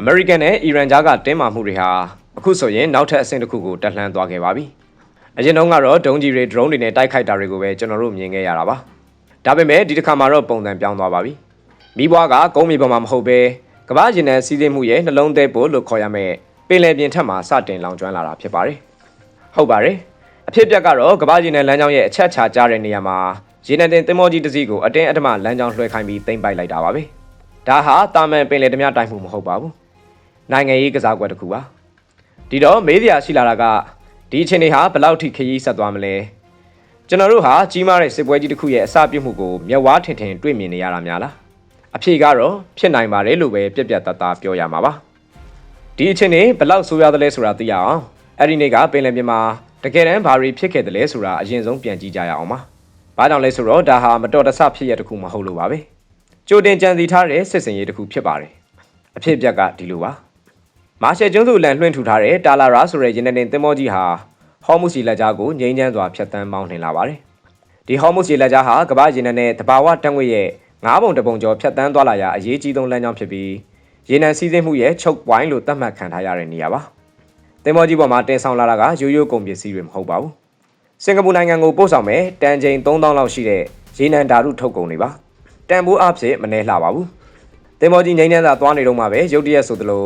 အမေရိကန်နဲ့အီရန်ကြားကတင်းမာမှုတွေဟာအခုဆိုရင်နောက်ထပ်အဆင့်တစ်ခုကိုတက်လှမ်းသွားခဲ့ပါပြီအရင်တုန်းကတော့ဒုံးကြီးတွေ drone တွေနဲ့တိုက်ခိုက်တာတွေကိုပဲကျွန်တော်တို့မြင်ခဲ့ရတာပါဒါပေမဲ့ဒီတစ်ခါမှာတော့ပုံစံပြောင်းသွားပါပြီမိဘွားကကုန်းမြေပေါ်မှာမဟုတ်ပဲကမ္ဘာရင်နယ်စီးစိမ်မှုရဲ့နှလုံးသေးဖို့လို့ခေါ်ရမယ်ပင်လယ်ပြင်ထက်မှာစတင်လောင်ကျွမ်းလာတာဖြစ်ပါတယ်ဟုတ်ပါတယ်အဖြစ်အပျက်ကတော့ကမ္ဘာရင်နယ်လမ်းကြောင်းရဲ့အချက်ချာကြတဲ့နေရာမှာရေနံတင်သင်္ဘောကြီးတစ်စီးကိုအတင်းအဓမ္မလမ်းကြောင်းလွှဲခိုင်းပြီးသိမ်းပိုက်လိုက်တာပါပဲဒါဟာတာမန်ပင်လယ်ဓမြတိုင်းမှုမဟုတ်ပါဘူး နိုင်ငံရေးကစားကွက်တစ်ခုပါဒီတော့မေးစရာရှိလာတာကဒီအချိန်တွေဟာဘယ်လောက်ထိခရီးဆက်သွားမလဲကျွန်တော်တို့ဟာကြီးမားတဲ့စစ်ပွဲကြီးတစ်ခုရဲ့အစပြုမှုကိုမျက်ဝါးထင်ထင်တွေ့မြင်နေရတာများလားအဖြေကတော့ဖြစ်နိုင်ပါတယ်လို့ပဲပြက်ပြက်သားသားပြောရမှာပါဒီအချိန်တွေဘယ်လောက်ဆိုးရသလဲဆိုတာသိရအောင်အဲ့ဒီနေ့ကပင်လယ်ပြင်မှာတကယ်တမ်းဘာတွေဖြစ်ခဲ့တယ်လဲဆိုတာအရင်ဆုံးပြန်ကြည့်ကြရအောင်ပါဘာကြောင့်လဲဆိုတော့ဒါဟာမတော်တဆဖြစ်ရတစ်ခုမဟုတ်လို့ပါပဲကြိုတင်ကြံစည်ထားတဲ့စစ်စင်ရေးတစ်ခုဖြစ်ပါတယ်အဖြစ်အပျက်ကဒီလိုပါ မာရှယ်ကျွန်းစုလန်လွှင့်ထူထားတဲ့တာလာရာဆိုတဲ့ရင်နေတင်သင်္ဘောကြီးဟာဟော်မုစီလက်ကြားကိုငိမ့်ချမ်းစွာဖြတ်တန်းမောင်းနှင်လာပါတယ်ဒီဟော်မုစီလက်ကြားဟာကမ္ဘာရင်နဲ့တဘာဝတန်ငွေရဲ့ငါးပုံတပုံကျော်ဖြတ်တန်းသွားလာရာအရေးကြီးဆုံးလမ်းကြောင်းဖြစ်ပြီးရေနံစည်းစိမ်မှုရဲ့ချုပ်ပွိုင်းလို့သတ်မှတ်ခံထားရတဲ့နေရာပါ။တင်မောကြီးပေါ်မှာတင်ဆောင်လာတာကရိုးရိုးကုန်ပစ္စည်းတွေမဟုတ်ပါဘူး။စင်ကာပူနိုင်ငံကိုပို့ဆောင်မဲ့တန်ချိန်3000လောက်ရှိတဲ့ရေနံဓာတုထုတ်ကုန်တွေပါ။တန်ဖိုးအဖြစ်မနှဲလှပါဘူး။တင်မောကြီးငိမ့်နှန်းသာသွားနေတော့မှပဲရုတ်တရက်ဆိုသလို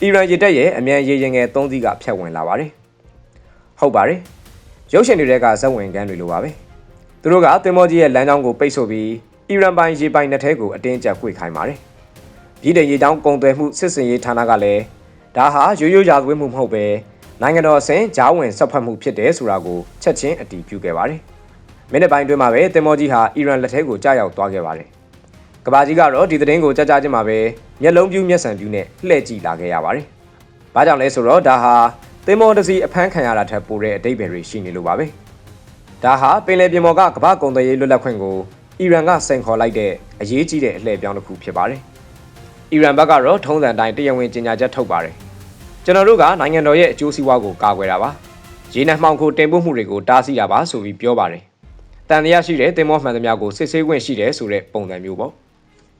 အီရန်ရေတပ်ရဲ့အမြန်ရေရင်ငယ်3စီးကဖျက်ဝင်လာပါတယ်။ဟုတ်ပါတယ်။ရုပ်ရှင်တွေကဇက်ဝင်ကန်းတွေလိုပါပဲ။သူတို့ကတင်မောကြီးရဲ့လမ်းကြောင်းကိုပိတ်ဆို့ပြီးအီရန်ပိုင်ရေပိုင်နှစ်ထဲကိုအတင်းကျပ်꿰ခိုင်းပါတယ်။ပြည်ထောင်ရေတောင်းကုန်သွယ်မှုစစ်စင်ရေးဌာနကလည်းဒါဟာရိုးရိုးရာဇဝတ်မှုမဟုတ်ပဲနိုင်ငံတော်အဆင့်ဂျားဝင်ဆက်ဖက်မှုဖြစ်တယ်ဆိုတာကိုချက်ချင်းအတည်ပြုခဲ့ပါတယ်။မိနစ်ပိုင်းတွင်းမှာပဲတင်မောကြီးဟာအီရန်လက်ထဲကိုကြားရောက်သွားခဲ့ပါတယ်။ ကဘာကြီးကတော့ဒီသတင်းကိုကြားကြားချင်းမှာပဲမျက်လုံးပြူးမျက်စံပြူးနဲ့လှည့်ကြည့်လာခဲ့ရပါတယ်။ဘာကြောင့်လဲဆိုတော့ဒါဟာတင်မောတစီအဖမ်းခံရတာထက်ပိုတဲ့အတိတ်ပဲတွေရှိနေလို့ပါပဲ။ဒါဟာပင်လယ်ပြင်ပေါ်ကကမ္ဘာကုန်သွယ်ရေးလွတ်လပ်ခွင့်ကိုအီရန်ကစိန်ခေါ်လိုက်တဲ့အရေးကြီးတဲ့အလှည့်ပြောင်းတစ်ခုဖြစ်ပါတယ်။အီရန်ဘက်ကတော့ထုံးစံတိုင်းတရားဝင်ကြေညာချက်ထုတ်ပါတယ်။ကျွန်တော်တို့ကနိုင်ငံတော်ရဲ့အကျိုးစီးပွားကိုကာကွယ်တာပါ။ရေနံမှောင်ခိုတင်ပို့မှုတွေကိုတားဆီးတာပါဆိုပြီးပြောပါတယ်။တန်တရားရှိတဲ့တင်မောမှန်သမျှကိုစစ်ဆေးခွင့်ရှိတယ်ဆိုတဲ့ပုံစံမျိုးပေါ့။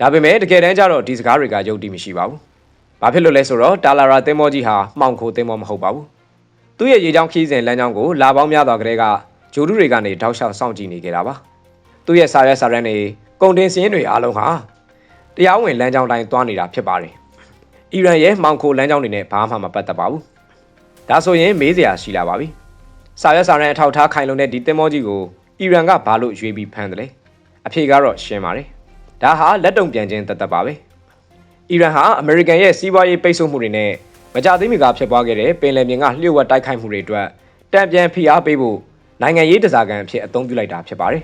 ဒါပေမဲ့တကယ်တမ်းကျတော့ဒီစကားတွေကယုံကြည်မရှိပါဘူး။ဘာဖြစ်လို့လဲဆိုတော့တာလာရာတင်မောကြီးဟာမှောင်ခိုတင်မောမဟုတ်ပါဘူး။သူ့ရဲ့ရေချောင်းခီးစဉ်လမ်းကြောင်းကိုလာပေါင်းများစွာကလေးကဂျိုဒုတွေကနေတောက်လျှောက်စောင့်ကြည့်နေကြတာပါ။သူ့ရဲ့စာရွက်စာတမ်းတွေကုန်တင်စင်းတွေအားလုံးဟာတရားဝင်လမ်းကြောင်းတိုင်းသွားနေတာဖြစ်ပါတယ်။အီရန်ရဲ့မှောင်ခိုလမ်းကြောင်းတွေနဲ့ဘာမှမပတ်သက်ပါဘူး။ဒါဆိုရင်မေးစရာရှိလာပါပြီ။စာရွက်စာတမ်းအထောက်ထားခိုင်လုံတဲ့ဒီတင်မောကြီးကိုအီရန်ကဘာလို့ရွေးပြီးဖမ်းတယ်လဲ။အဖြေကတော့ရှင်းပါတယ်။ ဒါဟာလက်တုံပြန်ခြင်းတသက်ပါပဲ။အီရန်ဟာအမေရိကန်ရဲ့စီးပွားရေးပိတ်ဆို့မှုတွေနဲ့မကြသေးမီကဖြစ်ပွားခဲ့တဲ့ပင်လယ်ပြင်ကလျှို့ဝှက်တိုက်ခိုက်မှုတွေအတွက်တံပြန်ဖိအားပေးဖို့နိုင်ငံရေးတစားကန်အဖြစ်အသုံးပြုလိုက်တာဖြစ်ပါတယ်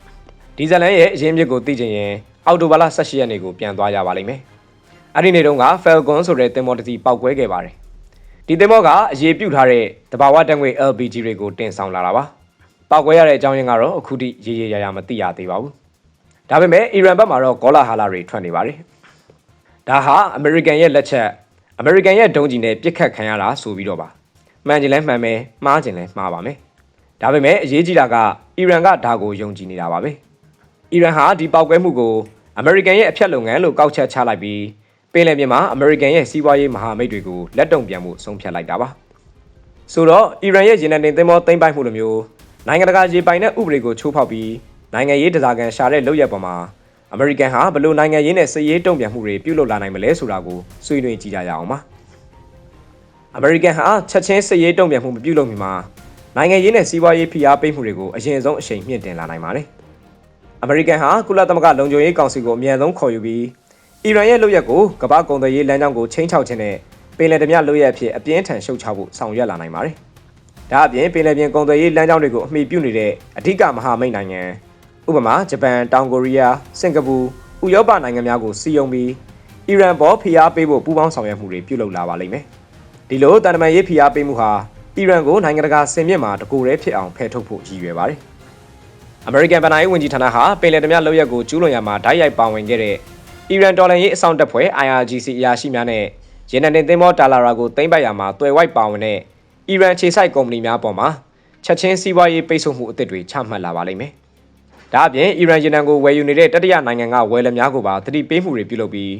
။ဒီဇလန်ရဲ့အရင်းမြစ်ကိုသိချင်ရင်အော်တိုဘာလ18ရက်နေ့ကိုပြန်သွားရပါလိမ့်မယ်။အဲ့ဒီနေ့တုန်းက Falcon ဆိုတဲ့သင်္ဘောတစ်စီးပောက်ကွဲခဲ့ပါတယ်။ဒီသင်္ဘောကအရေးပြုတ်ထားတဲ့တဘာဝတံငွေ LPG တွေကိုတင်ဆောင်လာတာပါ။ပောက်ကွဲရတဲ့အကြောင်းရင်းကတော့အခုထိရေရေရာရာမသိရသေးပါဘူး။ ဒါပေမဲ့အီရန်ဘက်မှာတော့ကောလာဟာလာတွေထွက်နေပါတယ်။ဒါဟာအမေရိကန်ရဲ့လက်ချက်အမေရိကန်ရဲ့ဒုံးကျည်နဲ့ပြစ်ခတ်ခံရတာဆိုပြီးတော့ပါ။မှန်ချင်လဲမှန်မယ်မှားချင်လဲမှားပါမယ်။ဒါပေမဲ့အရေးကြီးတာကအီရန်ကဒါကိုယုံကြည်နေတာပါပဲ။အီရန်ဟာဒီပောက်ကွဲမှုကိုအမေရိကန်ရဲ့အဖျက်လုပ်ငန်းလို့ကောက်ချက်ချလိုက်ပြီးပင်လယ်ပြင်မှာအမေရိကန်ရဲ့စီးပွားရေးမဟာမိတ်တွေကိုလက်တုံပြန်မှုဆုံးဖြတ်လိုက်တာပါဆိုတော့အီရန်ရဲ့ရေနံတင်သင်္ဘောသိမ်းပိုက်မှုလိုမျိုးနိုင်ငံတကာရေပိုင်တဲ့ဥပဒေကိုချိုးဖောက်ပြီး နိုင်ငံရေးတစားကန်ရှာတဲ့လုပ်ရက်ပေါ်မှာအမေရိကန်ဟာဘလို့နိုင်ငံရေးနဲ့စစ်ရေးတုံ့ပြန်မှုတွေပြုလုပ်လာနိုင်မလဲဆိုတာကိုဆွေးနွေးကြည့်ကြရအောင်ပါအမေရိကန်ဟာချက်ချင်းစစ်ရေးတုံ့ပြန်မှုမပြုလုပ်မီမှာနိုင်ငံရေးနဲ့စီးပွားရေးဖိအားပေးမှုတွေကိုအရင်ဆုံးအချိန်မြင့်တင်လာနိုင်ပါတယ်အမေရိကန်ဟာကုလသမဂ္ဂလုံခြုံရေးကောင်စီကိုအမြန်ဆုံးခေါ်ယူပြီးအီရန်ရဲ့လုပ်ရက်ကိုကမ္ဘာကုန်သွယ်ရေးလမ်းကြောင်းကိုချိန်ချောက်ခြင်းနဲ့ပင်လယ်ဓမြလုပ်ရက်အဖြစ်အပြင်းထန်ရှုတ်ချဖို့ဆောင်ရွက်လာနိုင်ပါတယ်။ဒါအပြင်ပင်လယ်ပြင်ကုန်သွယ်ရေးလမ်းကြောင်းတွေကိုအမိပြုနေတဲ့အဓိကမဟာမိတ်နိုင်ငံ ဥပမာဂျပန်၊တောင်ကိုရီးယား၊စင်ကာပူ၊ဥရောပနိုင်ငံများကိုစီယုံပြီးအီရန်ပေါ်ဖိအားပေးဖို့ပူးပေါင်းဆောင်ရွက်မှုတွေပြုလုပ်လာပါလိမ့်မယ်။ဒီလိုတန်တမာရေးဖိအားပေးမှုဟာအီရန်ကိုနိုင်ငံတကာစင်မြင့်မှာတကူရဲဖြစ်အောင်ဖယ်ထုတ်ဖို့ရည်ရွယ်ပါတယ်။ American ဗန်နာရေးဝန်ကြီးဌာနဟာပင်လယ်ဓမြလုပ်ရက်ကိုကျူးလွန်ရမှာဓာတ်ရိုက်ပါဝင်ခဲ့တဲ့အီရန်ဒေါ်လာရေးအဆောင်တပ်ဖွဲ့ IRGC အရာရှိများနဲ့ရေနံတင်သင်္ဘောဒါလာရာကိုသိမ်းပိုက်ရမှာတွယ်ဝိုက်ပါဝင်တဲ့အီရန်ခြေစိုက်ကုမ္ပဏီများပေါ်မှာချက်ချင်းစီးပွားရေးပိတ်ဆို့မှုအသစ်တွေချမှတ်လာပါလိမ့်မယ်။ ဒါအပြင်အီရန်ရေနံကိုဝယ်ယူနေတဲ့တတိယနိုင်ငံကဝယ်လက်များကိုပါတတိပေးမှုတွေပြုလုပ်ပြီး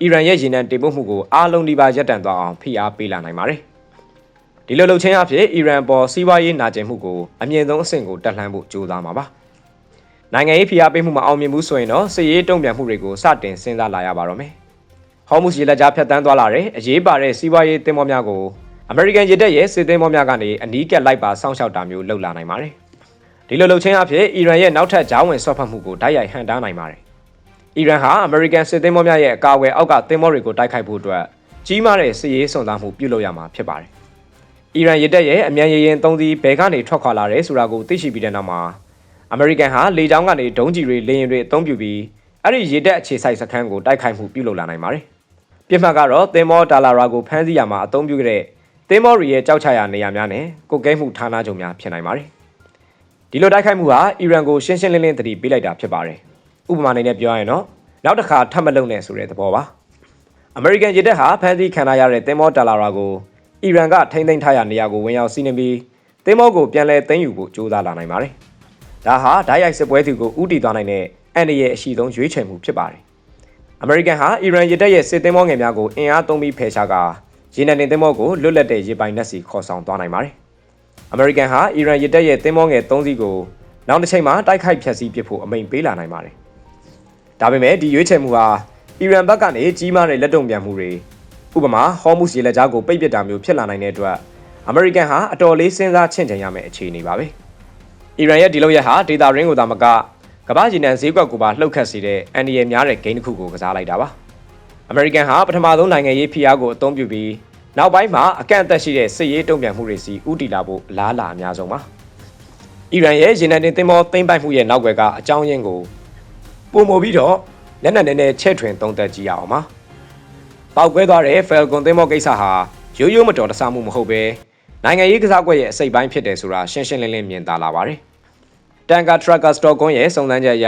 အီရန်ရဲ့ရေနံတင်ပို့မှုကိုအားလုံးဒီပါရပ်တန့်သွားအောင်ဖိအားပေးလာနိုင်ပါတယ်။ဒီလိုလုပ်ခြင်းအဖြစ်အီရန်ပေါ်စီးပွားရေးနာကျင်မှုကိုအမြင့်ဆုံးအဆင့်ကိုတက်လှမ်းဖို့ကြိုးစားမှာပါ။နိုင်ငံရေးဖိအားပေးမှုမအောင်မြင်ဘူးဆိုရင်တော့စစ်ရေးတုံ့ပြန်မှုတွေကိုစတင်စဉ်းစားလာရပါတော့မယ်။ဟော်မုစ်ရေလက်ကြားဖြတ်တန်းသွားလာတဲ့အရေးပါတဲ့စီးပွားရေးတင်မောများကိုအမေရိကန်ရေတပ်ရဲ့စစ်သည်မောများကနေအနီးကပ်လိုက်ပါစောင့်ရှောက်တာမျိုးလုပ်လာနိုင်ပါတယ်။ ဒီလိုလုပ်ခြင်းအဖြစ်အီရန်ရဲ့နောက်ထပ်ဂျားဝင်ဆွတ်ဖက်မှုကိုတိုက်ရိုက်ဟန်တားနိုင်ပါတယ်။အီရန်ဟာအမေရိကန်စစ်သည်မောများရဲ့အကာအကွယ်အောက်ကသင်္ဘောတွေကိုတိုက်ခိုက်ဖို့အတွက်ကြီးမားတဲ့စစ်ရေးစုံစမ်းမှုပြုလုပ်ရမှာဖြစ်ပါတယ်။အီရန်ရေတပ်ရဲ့အမြန်ရေရင်သုံးသီးဘယ်ကနေထွက်ခွာလာတယ်ဆိုတာကိုသိရှိပြီးတဲ့နောက်မှာအမေရိကန်ဟာလေကြောင်းကနေဒုံးကျည်တွေလေယာဉ်တွေအသုံးပြုပြီးအဲ့ဒီရေတပ်အခြေစိုက်စခန်းကိုတိုက်ခိုက်မှုပြုလုပ်လာနိုင်ပါတယ်။ပြစ်မှတ်ကတော့သင်္ဘောဒါလာရာကိုဖမ်းဆီးရမှာအသုံးပြုခဲ့တဲ့သင်္ဘောတွေရဲ့ကြောက်ချရာနေရာများနဲ့ကုတ်ကဲမှုဌာနချုပ်များဖြစ်နိုင်ပါတယ်။ ဒီလိုတိုက်ခိုက်မှုဟာအီရန်ကိုရှင်းရှင်းလင်းလင်းသတိပေးလိုက်တာဖြစ်ပါတယ်။ဥပမာအနေနဲ့ပြောရရင်တော့နောက်တစ်ခါထပ်မလုပ်နဲ့ဆိုတဲ့သဘောပါ။အမေရိကန်ရေတပ်ဟာဖမ်းဆီးခံရတဲ့သင်္ဘောတာလာရာကိုအီရန်ကထိမ့်သိမ်းထားရနေရာကိုဝင်ရောက်စီးနင်းပြီးသင်္ဘောကိုပြန်လည်သိမ်းယူဖို့ကြိုးစားလာနိုင်ပါတယ်။ဒါဟာဓာတ်ရိုက်စစ်ပွဲသူကိုဥတီသွားနိုင်တဲ့အန်ဒီရဲ့အရှိဆုံးရွေးချယ်မှုဖြစ်ပါတယ်။အမေရိကန်ဟာအီရန်ရေတပ်ရဲ့စစ်သင်္ဘောငယ်များကိုအင်အားသုံးပြီးဖယ်ရှားကာရေနံတင်သင်္ဘောကိုလွတ်လပ်တဲ့ရေပိုင်နက်စီခေါ်ဆောင်သွားနိုင်ပါတယ်။ အမေရိကန်ဟာအီရန်ရေတပ်ရဲ့သင်္ဘောငယ်၃စီးကိုနောက်တစ်ချိန်မှာတိုက်ခိုက်ဖျက်ဆီးပစ်ဖို့အမိန့်ပေးလာနိုင်ပါတယ်။ဒါပေမဲ့ဒီရွေးချယ်မှုဟာအီရန်ဘက်ကနေကြီးမားတဲ့လက်တုံ့ပြန်မှုတွေဥပမာဟော်မုစ်ရေလက်ကြားကိုပိတ်ပစ်တာမျိုးဖြစ်လာနိုင်တဲ့အတွက်အမေရိကန်ဟာအတော်လေးစဉ်းစားချင့်ချင်ရမယ့်အခြေအနေပါပဲ။အီရန်ရဲ့ဒီလိုရက်ဟာဒေတာရင်းကိုသာမကကမ္ဘာရေနံဈေးကွက်ကိုပါလှုပ်ခတ်စေတဲ့အန်ဒီရယ်များတဲ့ဂိမ်းတစ်ခုကိုကစားလိုက်တာပါ။အမေရိကန်ဟာပထမဆုံးနိုင်ငံရေးဖိအားကိုအသုံးပြုပြီး နောက်ပိုင်းမှာအကန့်အသတ်ရှိတဲ့စစ်ရေးတုံ့ပြန်မှုတွေစီဥတီလာဖို့အလားအလာအများဆုံးပါ။အီရန်ရဲ့ရေနံတင်သင်္ဘောသိမ်းပိုက်မှုရဲ့နောက်ွယ်ကအကြောင်းရင်းကိုပုံမပြီးတော့လက်နက်နဲ့နဲ့ချဲ့ထွင်သုံးသက်ကြည့်ရအောင်ပါ။ပောက်ကွဲသွားတဲ့ Falcon သင်္ဘောကိစ္စဟာရိုးရိုးမတော်တဆမှုမဟုတ်ပဲနိုင်ငံရေးကစားကွက်ရဲ့အစိတ်ပိုင်းဖြစ်တယ်ဆိုတာရှင်းရှင်းလင်းလင်းမြင်သာလာပါတယ်။တန်ကာ Tracker Stockholm ရဲ့စုံစမ်းချက်အရ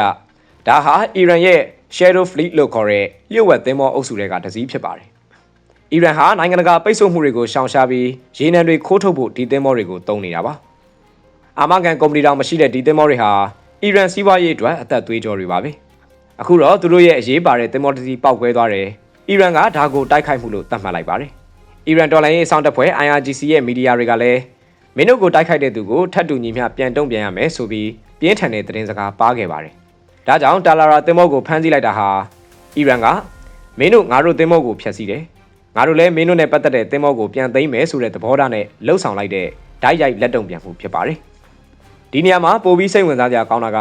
ဒါဟာအီရန်ရဲ့ Shadow Fleet လို့ခေါ်တဲ့လျှို့ဝှက်သင်္ဘောအုပ်စုတွေကတစ်စီးဖြစ်ပါတယ်။ အီရန်ဟာနိုင်ငံတကာပိတ်ဆို့မှုတွေကိုရှောင်ရှားပြီးရေနံတွေခိုးထုတ်ဖို့ဒီသင်္ဘောတွေကိုတုံးနေတာပါ။အာမကန်ကုမ္ပဏီတောင်မရှိတဲ့ဒီသင်္ဘောတွေဟာအီရန်စီးပွားရေးအတွက်အသက်သွေးကြောတွေပါပဲ။အခုတော့သူတို့ရဲ့အရေးပါတဲ့သင်္ဘောတစ်စီးပောက်ကွဲသွားတယ်။အီရန်ကဒါကိုတိုက်ခိုက်မှုလို့သတ်မှတ်လိုက်ပါတယ်။အီရန်တော်လိုင်းရေးအဆောင်တပ်ဖွဲ့ IRGC ရဲ့မီဒီယာတွေကလည်းမင်းတို့ကိုတိုက်ခိုက်တဲ့သူကိုထပ်တူညီမျှပြန်တုံ့ပြန်ရမယ်ဆိုပြီးပြင်းထန်တဲ့သတင်းစကားပါခဲ့ပါတယ်။ဒါကြောင့်တာလာရာသင်္ဘောကိုဖမ်းဆီးလိုက်တာဟာအီရန်ကမင်းတို့ငါတို့သင်္ဘောကိုဖျက်ဆီးတယ်။ ငါတို့လည်းမင်းတို့နဲ့ပတ်သက်တဲ့သင်္ဘောကိုပြန်သိမ်းမယ်ဆိုတဲ့သဘောထားနဲ့လှုပ်ဆောင်လိုက်တဲ့ဓာတ်ရိုက်လက်တုံ့ပြန်မှုဖြစ်ပါတယ်။ဒီနေရာမှာပိုပြီးစိတ်ဝင်စားကြကောင်းတာက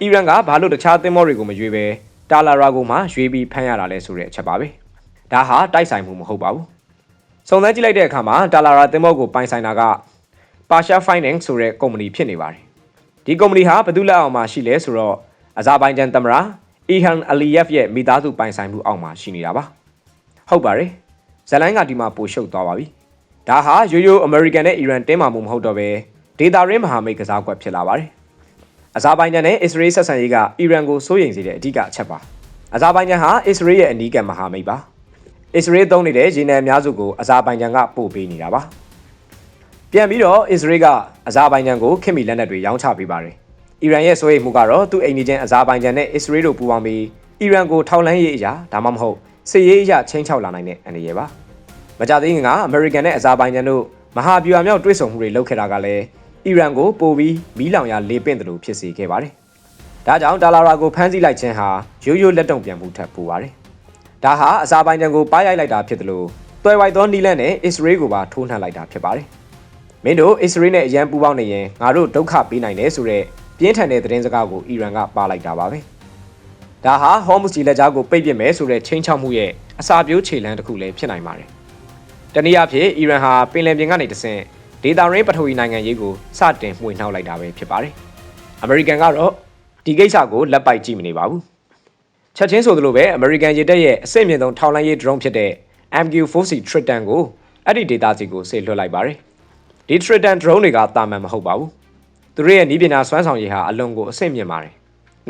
အီရန်ကဘာလို့တခြားသင်္ဘောတွေကိုမရွေးပဲတာလာရာကိုမှရွေးပြီးဖမ်းရတာလဲဆိုတဲ့အချက်ပါပဲ။ဒါဟာတိုက်ဆိုင်မှုမဟုတ်ပါဘူး။စုံစမ်းကြည့်လိုက်တဲ့အခါမှာတာလာရာသင်္ဘောကိုပိုင်ဆိုင်တာက Pasha Finance ဆိုတဲ့ကုမ္ပဏီဖြစ်နေပါတယ်။ဒီကုမ္ပဏီဟာဘယ်သူလက်အောက်မှာရှိလဲဆိုတော့အဇာဘိုင်ဂျန်သမ္မတအီဟန်အလီယက်ရဲ့မိသားစုပိုင်ဆိုင်မှုအောက်မှာရှိနေတာပါ။ဟုတ်ပါတယ်။ ဇလိုင်းကဒီမှာပိုရှုပ်သွားပါပြီ။ဒါဟာရိုးရိုးအမေရိကန်နဲ့အီရန်တင်းမာမှုမဟုတ်တော့ပဲဒေတာရင်းမဟာမိတ်ကစားကွက်ဖြစ်လာပါတယ်။အဇာဘိုင်ဂျန်နဲ့အစ္စရေးဆက်ဆံရေးကအီရန်ကိုစိုးရိမ်စေတဲ့အဓိကအချက်ပါ။အဇာဘိုင်ဂျန်ဟာအစ္စရေးရဲ့အနီးကပ်မဟာမိတ်ပါ။အစ္စရေးသုံးနေတဲ့ရေနံအများစုကိုအဇာဘိုင်ဂျန်ကပို့ပေးနေတာပါ။ပြန်ပြီးတော့အစ္စရေးကအဇာဘိုင်ဂျန်ကိုခင်မီလက်နက်တွေရောင်းချပေးပါတယ်။အီရန်ရဲ့စိုးရိမ်မှုကတော့သူ့အိမ်နီးချင်းအဇာဘိုင်ဂျန်နဲ့အစ္စရေးတို့ပူးပေါင်းပြီးအီရန်ကိုထောက်လှမ်းရေးအရာဒါမှမဟုတ် စစ်ရေးအရာချင်းချောက်လာနိုင်တဲ့အနေရပါ။မကြသေးခင်ကအမေရိကန်နဲ့အဇာဘိုင်ဂျန်တို့မဟာဗျူဟာမြောက်တွဲဆုံမှုတွေလုပ်ခဲ့တာကလည်းအီရန်ကိုပိုပြီးမီးလောင်ရာလေပင့်တယ်လို့ဖြစ်စေခဲ့ပါတယ်။ဒါကြောင့်ဒါလာရာကိုဖမ်းဆီးလိုက်ခြင်းဟာရိုးရိုးလက်တုံ့ပြန်မှုထက်ပိုပါတယ်။ဒါဟာအဇာဘိုင်ဂျန်ကိုပါရိုက်လိုက်တာဖြစ်တယ်လို့တွဲဝိုက်သောနီလန်နဲ့အစ္စရေးကိုပါထိုးနှက်လိုက်တာဖြစ်ပါတယ်။မင်းတို့အစ္စရေးနဲ့အရန်ပူးပေါင်းနေရင်ငါတို့ဒုက္ခပေးနိုင်တယ်ဆိုတော့ပြင်းထန်တဲ့သတင်းစကားကိုအီရန်ကပါလိုက်တာပါပဲ။ ဒါဟာဟော်မုစ်ဂျီလက်ကြားကိုပိတ်ပစ်မယ်ဆိုတဲ့ချင်းချောက်မှုရဲ့အစာပြိုးခြေလှမ်းတစ်ခုလည်းဖြစ်နိုင်ပါတယ်။တနည်းအားဖြင့်အီရန်ဟာပင်လယ်ပြင်ကနေတဆင့်ဒေတာရင်းပထဝီနိုင်ငံရေးကိုစတင်မှွေနှောက်လိုက်တာပဲဖြစ်ပါတယ်။အမေရိကန်ကတော့ဒီကိစ္စကိုလက်ပိုက်ကြည့်မနေပါဘူး။ချက်ချင်းဆိုသလိုပဲအမေရိကန်ရေတပ်ရဲ့အဆင့်မြင့်ဆုံးထောက်လှမ်းရေး drone ဖြစ်တဲ့ MQ-4C Triton ကိုအဲ့ဒီဒေတာစီကိုဆေလွှတ်လိုက်ပါတယ်။ဒီ Triton drone တွေကတာမန်မဟုတ်ပါဘူး။သူတို့ရဲ့နီးပညာစွမ်းဆောင်ရည်ဟာအလွန်ကိုအဆင့်မြင့်ပါတယ်။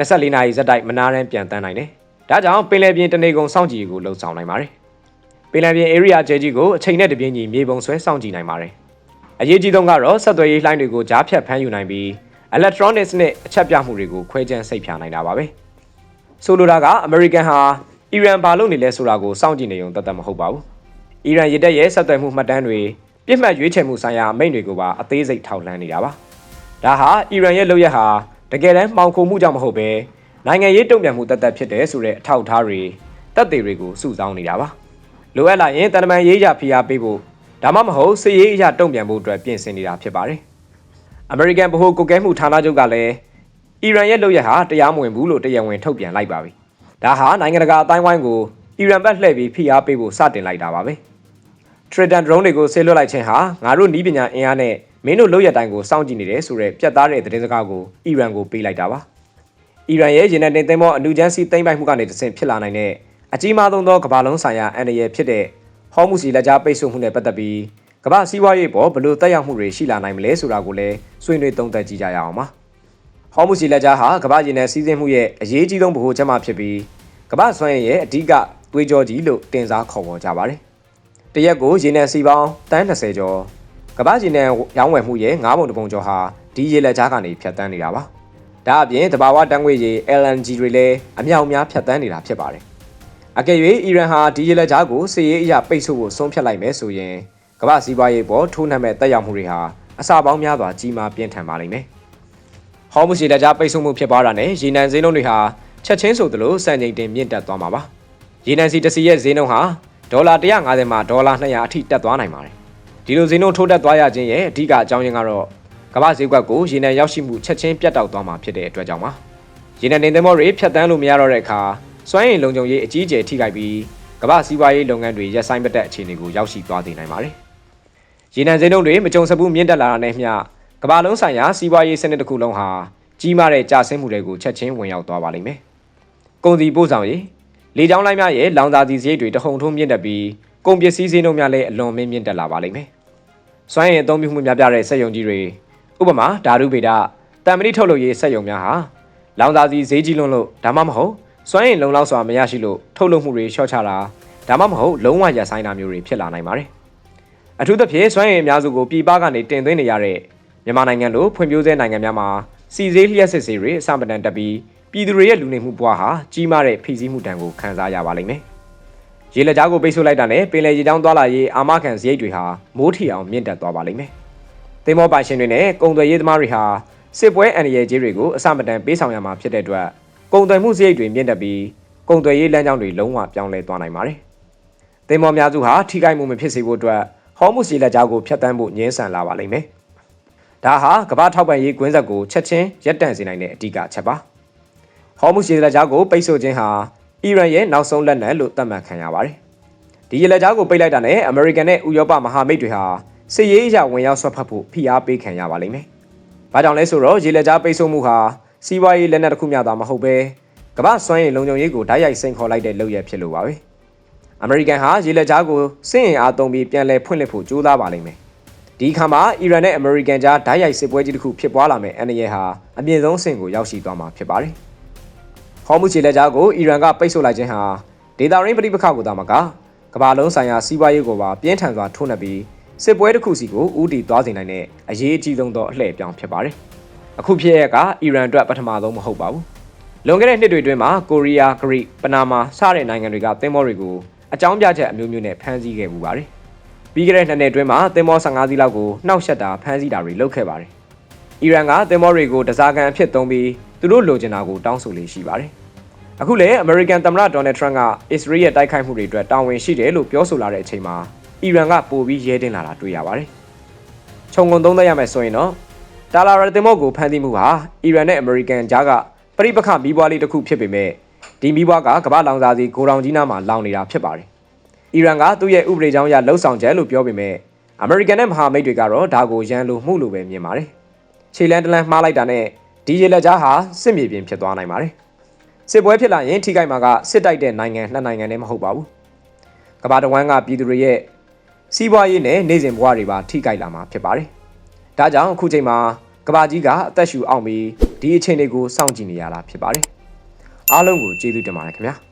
24နာရီဇက်တိုက်မနာရန်ပြန်တန်းနိုင်တယ်။ဒါကြောင့်ပင်လယ်ပြင်တနေကုန်စောင့်ကြည့်ရေးကိုလှုံ့ဆော်နိုင်ပါတယ်။ပင်လယ်ပြင် area ကျဲကြီးကိုအချိန်နဲ့တပြင်းညီမြေပုံဆွဲစောင့်ကြည့်နိုင်ပါတယ်။အရေးကြီးဆုံးကတော့ဆက်သွယ်ရေးလှိုင်းတွေကိုကြားဖြတ်ဖမ်းယူနိုင်ပြီး electronics နဲ့အချက်ပြမှုတွေကိုခွဲခြမ်းစိတ်ဖြာနိုင်တာပါပဲ။ဆိုလိုတာကအမေရိကန်ဟာအီရန်ဘာလုပ်နေလဲဆိုတာကိုစောင့်ကြည့်နေုံတသက်မဟုတ်ပါဘူး။အီရန်ရစ်တပ်ရဲ့ဆက်သွယ်မှုမှတ်တမ်းတွေပြစ်မှတ်ရွေးချယ်မှုဆိုင်ရာအမိန့်တွေကိုပါအသေးစိတ်ထောက်လှမ်းနေတာပါ။ဒါဟာအီရန်ရဲ့လုပ်ရက်ဟာ တကယ်တမ်းမှောင်ခိုမှုကြောင့်မဟုတ်ဘဲနိုင်ငံရေးတုံ့ပြန်မှုတသက်ဖြစ်တယ်ဆိုတဲ့အထောက်အထားတွေတပ်တွေတွေကိုစုဆောင်းနေတာပါ။လိုအပ်လာရင်တန်တမန်ရေးကြဖိအားပေးဖို့ဒါမှမဟုတ်စစ်ရေးအရာတုံ့ပြန်ဖို့အတွက်ပြင်ဆင်နေတာဖြစ်ပါတယ်။ American ဗဟိုကုတ်ကဲမှုဌာနချုပ်ကလည်းအီရန်ရဲ့လုပ်ရက်ဟာတရားမဝင်ဘူးလို့တရားဝင်ထုတ်ပြန်လိုက်ပါပြီ။ဒါဟာနိုင်ငံတကာအတိုင်းဝိုင်းကိုအီရန်ဘက်လှည့်ပြီးဖိအားပေးဖို့စတင်လိုက်တာပါပဲ။ Triton drone တွေကိုဆေးလွှတ်လိုက်ခြင်းဟာငါတို့နီးပညာအင်အားနဲ့ မင်းတို့လုပ်ရက်တိုင်းကိုစောင့်ကြည့်နေတယ်ဆိုတဲ့ပြတ်သားတဲ့သတင်းစကားကိုအီရန်ကိုပေးလိုက်တာပါ။အီရန်ရဲ့ရေနံတင်သိမ်းမောအနုချမ်းစီသိမ်းပိုက်မှုကနေတဆင့်ဖြစ်လာနိုင်တဲ့အကြီးမားဆုံးသောကမ္ဘာလုံးဆိုင်ရာအန္တရာယ်ဖြစ်တဲ့ဟောမှုစီလက်ကြားပိတ်ဆို့မှုနဲ့ပတ်သက်ပြီးကမ္ဘာစီးပွားရေးပေါ်ဘယ်လိုတက်ရောက်မှုတွေရှိလာနိုင်မလဲဆိုတာကိုလည်းဆွေးနွေးသုံးသပ်ကြည့်ကြရအောင်ပါ။ဟောမှုစီလက်ကြားဟာကမ္ဘာရေနံစီးဆင်းမှုရဲ့အရေးကြီးဆုံးဗဟိုချက်မှဖြစ်ပြီးကမ္ဘာဆွမ်းရည်ရဲ့အဓိကသွေးကြောကြီးလို့တင်စားခေါ်ဝေါ်ကြပါတယ်။တရက်ကိုရေနံစီပေါင်းတန်း20ကျော် ကမ္ဘာရေနံရောင်းဝယ်မှုရဲ့9ပုံတပုံကျော်ဟာဒီရေလက်ကြားကနေဖြတ်တန်းနေတာပါ။ဒါအပြင်တဘာဝတန်းငွေရေ LNG တွေလည်းအမြောက်အများဖြတ်တန်းနေတာဖြစ်ပါတယ်။အကယ်၍အီရန်ဟာဒီရေလက်ကြားကိုစစ်ရေးအရာပိတ်ဆို့ဖို့ဆုံးဖြတ်လိုက်မယ်ဆိုရင်ကမ္ဘာစီးပွားရေးပေါ်ထိုးနှက်မဲ့တက်ရောက်မှုတွေဟာအစပေါင်းများစွာကြီးမားပြင်းထန်ပါလိမ့်မယ်။ဟောမှုရှိလက်ကြားပိတ်ဆို့မှုဖြစ်ပွားတာနဲ့ရေနံဈေးနှုန်းတွေဟာချက်ချင်းဆိုသလိုစံချိန်တင်မြင့်တက်သွားမှာပါ။ရေနံစီတစ်စီရဲ့ဈေးနှုန်းဟာဒေါ်လာ150မှဒေါ်လာ200အထိတက်သွားနိုင်ပါတယ်။ ဒီလိုဈေးနှုန်းထိုးတက်သွားရခြင်းရဲ့အဓိကအကြောင်းရင်းကတော့ကမ္ဘာဈေးကွက်ကိုရေနံရောက်ရှိမှုချက်ချင်းပြတ်တောက်သွားမှာဖြစ်တဲ့အတွက်ကြောင့်ပါ။ရေနံတင်သင်္ဘောတွေဖြတ်တန်းလို့မရတော့တဲ့အခါစွမ်းရည်လုံခြုံရေးအကြီးအကျယ်ထိခိုက်ပြီးကမ္ဘာစီးပွားရေးလုပ်ငန်းတွေရပ်ဆိုင်းပတဲ့အခြေအနေကိုရောက်ရှိသွားစေနိုင်ပါတယ်။ရေနံဈေးနှုန်းတွေမကြုံစဘူးမြင့်တက်လာတာနဲ့မျှကမ္ဘာလုံးဆိုင်ရာစီးပွားရေးစနစ်တစ်ခုလုံးဟာကြီးမားတဲ့ကျဆင်းမှုတွေကိုချက်ချင်းဝင်ရောက်သွားပါလိမ့်မယ်။ကုန်စည်ပို့ဆောင်ရေးလေကြောင်းလိုင်းများရဲ့လောင်စာဆီစရိတ်တွေတဟုန်ထိုးမြင့်တက်ပြီး ကုန်ပစ္စည်းဈေးနှုန်းများလည်းအလွန်မြင့်မြင့်တက်လာပါလိမ့်မယ်။စွမ်းရည်အသုံးပြုမှုများပြတဲ့စက်ရုံကြီးတွေဥပမာဓာတုဗေဒတံမဏိထုတ်လုပ်ရေးစက်ရုံများဟာလောင်စာဆီဈေးကြီးလွန်းလို့ဒါမှမဟုတ်စွမ်းရည်လုံလောက်စွာမရရှိလို့ထုတ်လုပ်မှုတွေလျှော့ချတာဒါမှမဟုတ်လုံးဝရပ်ဆိုင်းတာမျိုးတွေဖြစ်လာနိုင်ပါတယ်။အထူးသဖြင့်စွမ်းရည်အများစုကိုပြည်ပကနေတင်သွင်းနေရတဲ့မြန်မာနိုင်ငံလိုဖွံ့ဖြိုးဆဲနိုင်ငံများမှာစီဈေးလျှက်စစ်စေးတွေအစမတန်တက်ပြီးပြည်သူတွေရဲ့လူနေမှုဘဝဟာကြီးမားတဲ့ဖိစီးမှုတံကိုခံစားရပါလိမ့်မယ်။ ရေလက်ကြားကိုပိတ်ဆို့လိုက်တာနဲ့ပင်လယ်ရေကြောင်းသွားလာရေးအာမခံစရိတ်တွေဟာမိုးထီအောင်မြင့်တက်သွားပါလိမ့်မယ်။သင်္ဘောပိုင်ရှင်တွေနဲ့ကုန်သွယ်ရေးသမားတွေဟာစစ်ပွဲအန္တရာယ်ကြီးတွေကိုအစမတန်ပေးဆောင်ရမှာဖြစ်တဲ့အတွက်ကုန်သွယ်မှုစရိတ်တွေမြင့်တက်ပြီးကုန်သွယ်ရေးလမ်းကြောင်းတွေလုံးဝပြောင်းလဲသွားနိုင်ပါတယ်။သင်္ဘောများစုဟာထိခိုက်မှုမဖြစ်စေဖို့အတွက်ဟောမှုစီလက်ကြားကိုဖျက်ဆီးဖို့ညှင်းဆန်လာပါလိမ့်မယ်။ဒါဟာကမ္ဘာထောက်ပံ့ရေးကွင်းဆက်ကိုချက်ချင်းရပ်တန့်စေနိုင်တဲ့အဓိကအချက်ပါ။ဟော်မုရှေလက်ကြားကိုပိတ်ဆို့ခြင်းဟာ အီရန်ရဲ့နောက်ဆုံးလက်နက်လို့သတ်မှတ်ခံရပါတယ်။ဒီရလက်ကြားကိုပိတ်လိုက်တာနဲ့အမေရိကန်နဲ့ဥရောပမဟာမိတ်တွေဟာစစ်ရေးအရာဝင်ရောက်ဆွတ်ဖက်ဖို့ဖိအားပေးခံရပါလိမ့်မယ်။ဘာကြောင့်လဲဆိုတော့ရေလက်ကြားပိတ်ဆို့မှုဟာစီးပွားရေးလက်နက်တစ်ခုမျှသာမဟုတ်ပဲကမ္ဘာစွမ်းရည်လုံခြုံရေးကိုဓာတ်ရိုက်စိန်ခေါ်လိုက်တဲ့လုပ်ရဖြစ်လို့ပါပဲ။အမေရိကန်ဟာရေလက်ကြားကိုစစ်ရင်အားသုံးပြီးပြန်လည်ဖွင့်လှစ်ဖို့ကြိုးစားပါလိမ့်မယ်။ဒီအခါမှာအီရန်နဲ့အမေရိကန်ကြားဓာတ်ရိုက်စစ်ပွဲကြီးတစ်ခုဖြစ်ပွားလာမယ်အန္တရာယ်ဟာအမြင့်ဆုံးဆင့်ကိုရောက်ရှိသွားမှာဖြစ်ပါတယ်။ ဟော်မုချေလက်ကြားကိုအီရန်ကပိတ်ဆို့လိုက်ခြင်းဟာဒေတာရင်းပဋိပက္ခကိုသာမကကမ္ဘာလုံးဆိုင်ရာစီးပွားရေးကိုပါပြင်းထန်စွာထိုးနှက်ပြီးစစ်ပွဲတစ်ခုစီကိုဦးတည်သွားစေနိုင်တဲ့အရေးအကြီးဆုံးသောအလှည့်ပြောင်းဖြစ်ပါတယ်။အခုဖြစ်ရကအီရန်အတွက်ပထမဆုံးမဟုတ်ပါဘူး။လွန်ခဲ့တဲ့နှစ်တွေအတွင်းမှာကိုရီးယား၊ဂရိ၊ပနာမာစတဲ့နိုင်ငံတွေကသင်္ဘောတွေကိုအကြောင်းပြချက်အမျိုးမျိုးနဲ့ဖမ်းဆီးခဲ့မှုပါတယ်။ပြီးခဲ့တဲ့နှစ်နှစ်အတွင်းမှာသင်္ဘော15စီးလောက်ကိုနှောက်ယှက်တာဖမ်းဆီးတာတွေလုပ်ခဲ့ပါတယ်။အီရန်ကသင်္ဘောတွေကိုတစားကန်အဖြစ်သုံးပြီး သူတို့လိုချင်တာကိုတောင်းဆိုလေးရှိပါတယ်။အခုလည်း American သမ္မတ Donald Trump ကအစ္စရေးရဲ့တိုက်ခိုက်မှုတွေအတွက်တာဝန်ရှိတယ်လို့ပြောဆိုလာတဲ့အချိန်မှာအီရန်ကပိုပြီးရဲတင်လာတာတွေ့ရပါတယ်။ခြုံငုံသုံးသပ်ရမယ်ဆိုရင်တော့တာလာရတင်မော့ကိုဖမ်းဆီးမှုဟာအီရန်နဲ့ American ကြားကပြိပခမီးပွားလေးတစ်ခုဖြစ်ပေမဲ့ဒီမီးပွားကကမ္ဘာလောင်စာစီဂိုဒေါင်ကြီးနားမှာလောင်နေတာဖြစ်ပါတယ်။အီရန်ကသူ့ရဲ့ဥပဒေကြောင်းအရလှုပ်ဆောင်ချက်လို့ပြောပေမဲ့ American နဲ့မဟာမိတ်တွေကတော့ဒါကိုရန်လိုမှုလို့ပဲမြင်ပါတယ်။ခြေလန်းတလန်းမှားလိုက်တာနဲ့ ဒီရေလက်ကြားဟာစစ်မြေပြင်ဖြစ်သွားနိုင်ပါတယ်။စစ်ပွဲဖြစ်လာရင်ထိခိုက်မှာကစစ်တိုက်တဲ့နိုင်ငံနှစ်နိုင်ငံနဲ့မဟုတ်ပါဘူး။ကမ္ဘာတဝန်းကပြည်သူတွေရဲ့စီးပွားရေးနဲ့နေစဉ်ဘဝတွေပါထိခိုက်လာမှာဖြစ်ပါတယ်။ဒါကြောင့်အခုချိန်မှာကမ္ဘာကြီးကအသက်ရှူအောင်ပြီးဒီအချိန်တွေကိုစောင့်ကြည့်နေရတာဖြစ်ပါတယ်။အားလုံးကိုကျေးဇူးတင်ပါတယ်ခင်ဗျာ။